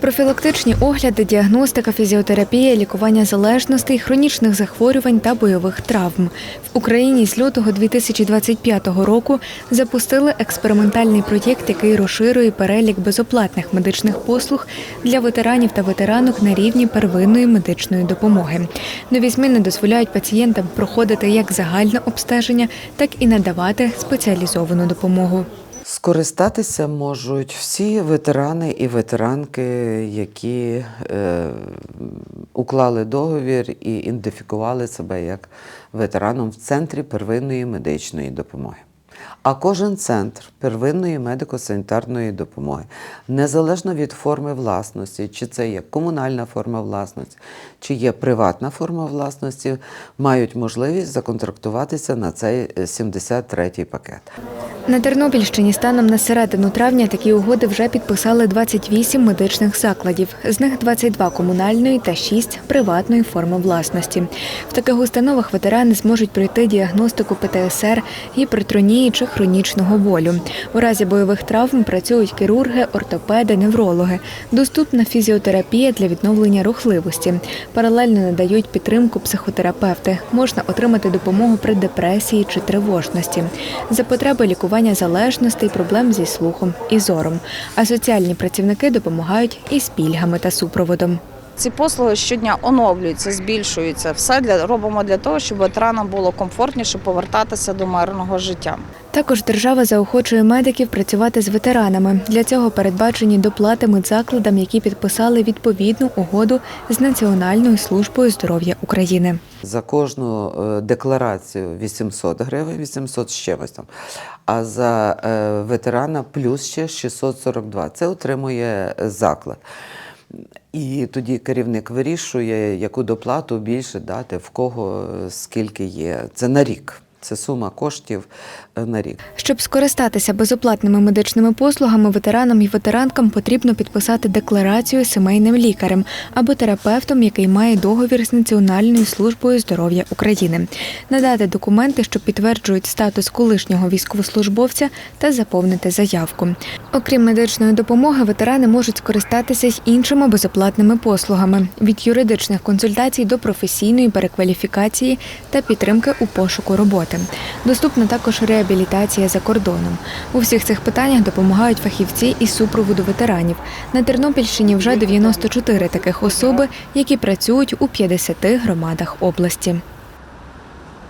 Профілактичні огляди, діагностика, фізіотерапія, лікування залежностей, хронічних захворювань та бойових травм. В Україні з лютого 2025 року запустили експериментальний проєкт, який розширює перелік безоплатних медичних послуг для ветеранів та ветеранок на рівні первинної медичної допомоги. Нові зміни дозволяють пацієнтам проходити як загальне обстеження, так і надавати спеціалізовану допомогу. Скористатися можуть всі ветерани і ветеранки, які е, уклали договір і ідентифікували себе як ветераном в центрі первинної медичної допомоги. А кожен центр первинної медико-санітарної допомоги, незалежно від форми власності, чи це є комунальна форма власності, чи є приватна форма власності, мають можливість законтрактуватися на цей е, 73-й пакет. На Тернопільщині станом на середину травня такі угоди вже підписали 28 медичних закладів, з них 22 комунальної та 6 приватної форми власності. В таких установах ветерани зможуть пройти діагностику ПТСР, гіпертонії чи хронічного болю. У разі бойових травм працюють хірурги, ортопеди, неврологи. Доступна фізіотерапія для відновлення рухливості. Паралельно надають підтримку психотерапевти. Можна отримати допомогу при депресії чи тривожності. За потреби лікування залежностей, проблем зі слухом і зором. А соціальні працівники допомагають із пільгами та супроводом. Ці послуги щодня оновлюються, збільшуються. Все для робимо для того, щоб ветеранам було комфортніше повертатися до мирного життя. Також держава заохочує медиків працювати з ветеранами. Для цього передбачені доплати медзакладам, які підписали відповідну угоду з Національною службою здоров'я України. За кожну е, декларацію 800 гривень, 800 з чимось там. А за е, ветерана плюс ще 642. Це отримує заклад. І тоді керівник вирішує, яку доплату більше дати, в кого е, скільки є. Це на рік. Це сума коштів е, на рік. Щоб скористатися безоплатними медичними послугами, ветеранам і ветеранкам потрібно підписати декларацію сімейним лікарем або терапевтом, який має договір з Національною службою здоров'я України, надати документи, що підтверджують статус колишнього військовослужбовця, та заповнити заявку. Окрім медичної допомоги, ветерани можуть скористатися й іншими безоплатними послугами від юридичних консультацій до професійної перекваліфікації та підтримки у пошуку роботи. Доступна також реабілітація за кордоном. У всіх цих питаннях допомагають фахівці із супроводу ветеранів. На Тернопільщині вже 94 таких особи, які працюють у 50 громадах області.